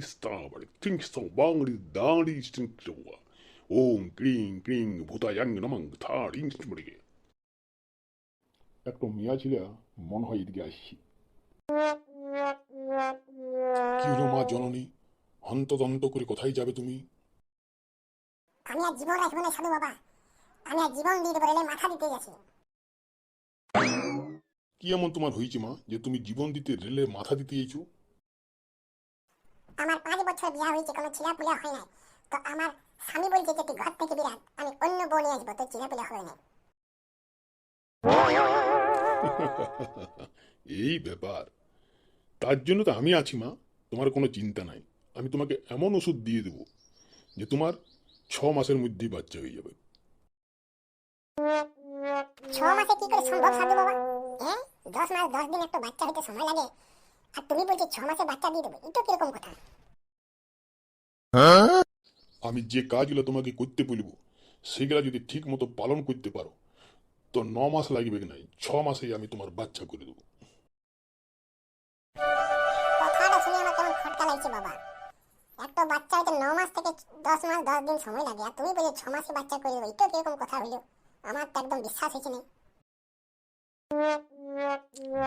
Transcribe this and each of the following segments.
স্তাবারে thing song বাংরি দাঁড়ি সিং সোয়া ওং ক্লিং ক্লিং ভূতায়াং নমং থারিং স্মৃগে একটা মিয়া ছিল মনে হয় এদিকে আসছি কি হলো মা জননী হন্তদন্ত করে কোথায় যাবে তুমি আমি আর জীবন রাখব না সাধু বাবা আমি আর জীবন দিয়ে দেবো মাথা দিতে গেছি কি এমন তোমার হয়েছে মা যে তুমি জীবন দিতে রেলে মাথা দিতে চাইছো আমার পাঁচ বছর বিয়া হয়েছে কোনো ছিলা পুলা হয় নাই। তো আমার স্বামী বলছে যে তুই ঘর থেকে বিরাট আমি অন্য বউ নিয়ে আসব তোর ছিলা পুলা হবে না এই ব্যাপার। তার জন্য তো আমি আছি মা তোমার কোনো চিন্তা নাই। আমি তোমাকে এমন ওষুধ দিয়ে দেবো যে তোমার ছ মাসের মধ্যেই বাচ্চা হয়ে যাবে। ছ মাসে কি করে সম্ভব সাধু বাবা? হ্যাঁ দশ মাস দশ দিন একটা বাচ্চা হতে সময় লাগে আর তুমি বলছো ছ মাসে বাচ্চা দিয়ে দেবে এটা কীরকম কথা? আমি যে কাজগুলো তোমাকে করতে বলব সেগুলা যদি ঠিক মতো পালন করতে পারো তো ন মাস লাগবে নাই? ছ মাসেই আমি তোমার বাচ্চা করে দেবো। কথাটা শুনে আমার কেমন খটকা লাগছে বাবা। একটা বাচ্চা হতে ন মাস থেকে দশ মাস দশ দিন সময় লাগে আর তুমি বলে ছ মাসে বাচ্চা করে দেবো এটা কীরকম কথা হইল? আমার তো একদম বিশ্বাস হয়েছে না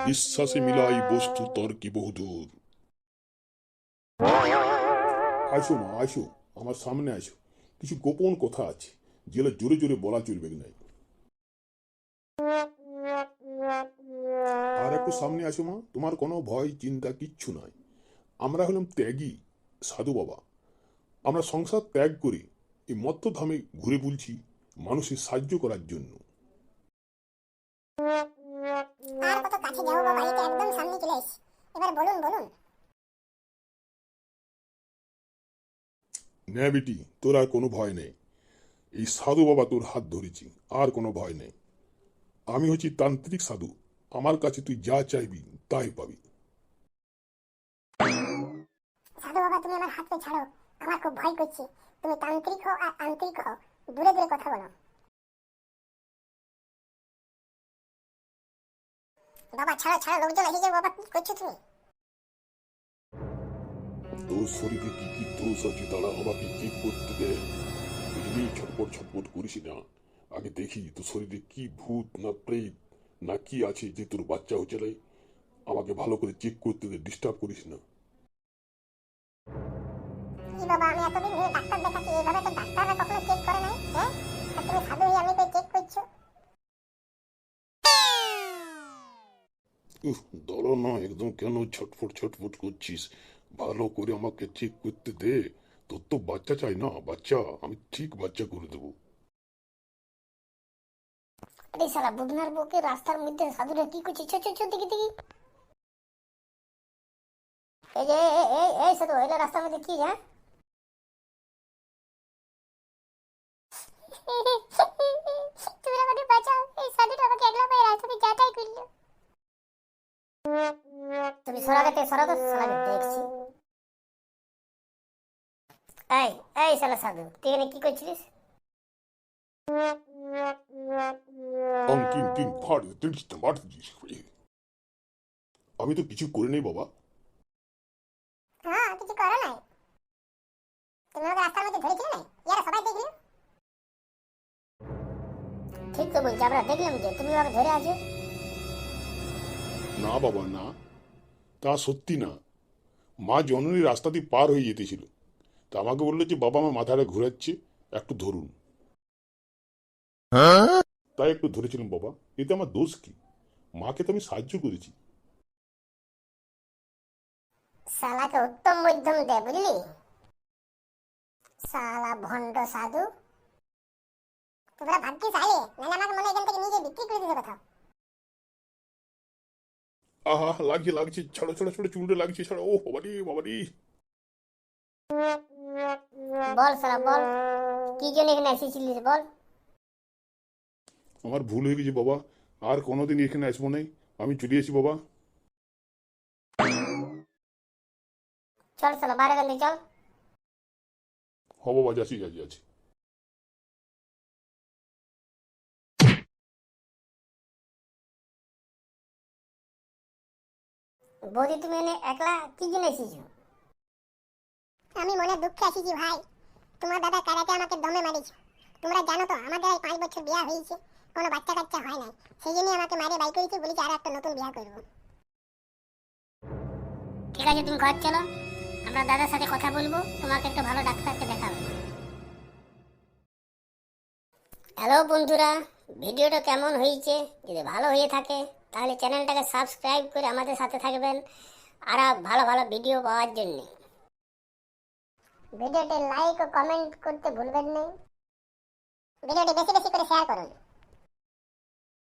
বিশ্বাসে মিলাই বস্তু তর্কি বহুদূর। আসো মা আসো আমার সামনে আসো কিছু গোপন কথা আছে, যেগুলো জোরে জোরে বলা চলবে নাই? আর একটু সামনে আসো মা, তোমার কোনো ভয়, চিন্তা কিচ্ছু নাই। আমরা হলাম ত্যাগী সাধু বাবা। আমরা সংসার ত্যাগ করে এই মত্তধামে ঘুরে বুলছি মানুষের সাহায্য করার জন্য। আর কত কাছে যাব এটা একদম সামনে চলে এসেছি এবার বলুন বলুন। বেটি তোর আর কোনো ভয় নেই। এই সাধু বাবা তোর হাত ধরেছি আর কোনো ভয় নেই। আমি হচ্ছি তান্ত্রিক সাধু আমার কাছে তুই যা চাইবি তাই পাবি। সাধু বাবা তুমি আমার হাতটা ছাড়ো আমার খুব ভয় করছে। তুমি তান্ত্রিক হও আর আন্তরিক হও দূরে দূরে কথা বলো। বাবা ছাড়ো ছাড়ো লোকজন এসে যাবে বাবা কি করছ তুমি? তোর শরীরে কি কি দোষ আছে আমাকে চেক করতে দে। বুঝলি ছটপট ছটপট করিস না। আগে দেখি তোর শরীরে কি ভূত না প্রেত না কি আছে যে তোর বাচ্চা হচ্ছে নাই আমাকে ভালো করে চেক করতে দে ডিস্টার্ব করিস না। বাবা আমি এতদিন ধরে ডাক্তার দেখাচ্ছি এইভাবে তো ডাক্তাররা দলো না, একদম কেন ছটফট ছটফট করছিস? ভালো করে আমাকে ঠিক করতে দে। তোর তো বাচ্চা চাই না, বাচ্চা। আমি ঠিক বাচ্চা করে দেবো। আরে সারা বুধনার বুকে রাস্তার মধ্যে সাধুরা কি করছে? ছো ছো দেখি দেখি। এই যে, এই এই সাধু এটা রাস্তার মধ্যে কি হ্যাঁ? দেখছি। এই এই শালা সাধু তুই এখানে কি করছিলিস? অঙ্কিন তিন ফাড় তিরিশ মার দিস আমি তো কিছু করে নেই বাবা। হ্যাঁ কিছু করো নাই। তুমি আমাকে রাস্তার মধ্যে ধরেছিলে না ইয়ারা সবাই দেখলি ঠিক তো বলছি আমরা দেখলাম যে তুমি আমাকে ধরে আছো। না বাবা না। তা সত্যি না। মা জননী রাস্তা দিয়ে পার হয়ে যেতেছিল। তা আমাকে বলল যে বাবা আমার মাথাটা ঘুরাচ্ছে একটু ধরুন। তাই একটু ধরেছিলাম বাবা এতে আমার দোষ কি? মাকে তো আমি সাহায্য করেছি। শালাকে উত্তম মধ্যম দে বুঝলি? শালা ভণ্ড সাধু। তোমরা ভাগ্যিস আইলে নাহলে আমাকে মনে হয় এখান থেকে নিজে বিক্রি করে দিতে কোথাও। আহা লাগছে লাগছে ছাড়ো ছাড়ো ছাড়ো চুলটা লাগছে ছাড়ো। ও বাবারি বাবারি। বল শালা বল। কি জন্য এখানে এসেছিলিস বল। আমার ভুল হয়ে গেছে বাবা। আর কোনোদিন এখানে আসব নাই। আমি চলে এসেছি বাবা। চল শালা বাইরে গেলে চল। হ বাবা যাচ্ছি যাচ্ছি যাচ্ছি। বৌদি তুমি এনে একলা কি জন্য এসেছ আমি মনে দুঃখে আসিছি ভাই। তোমার দাদা কারাতে আমাকে দমে মারিছে। তোমরা জানো তো আমাদের এই পাঁচ বছর বিয়া হয়েছে। কোনো বাচ্চা কাচ্চা হয় নাই। সেই জন্যই আমাকে মারে বাই করেছে বলেছে আর একটা নতুন বিয়া করব। ঠিক আছে তুমি ঘর চলো। আমরা দাদার সাথে কথা বলব। তোমাকে একটা ভালো ডাক্তারকে দেখাবো। হ্যালো বন্ধুরা ভিডিওটা কেমন হয়েছে? যদি ভালো হয়ে থাকে তাহলে চ্যানেলটাকে সাবস্ক্রাইব করে আমাদের সাথে থাকবেন আর ভালো ভালো ভিডিও পাওয়ার জন্য। ভিডিওটি লাইক ও কমেন্ট করতে ভুলবেন না। ভিডিওটি বেশি বেশি করে শেয়ার করুন।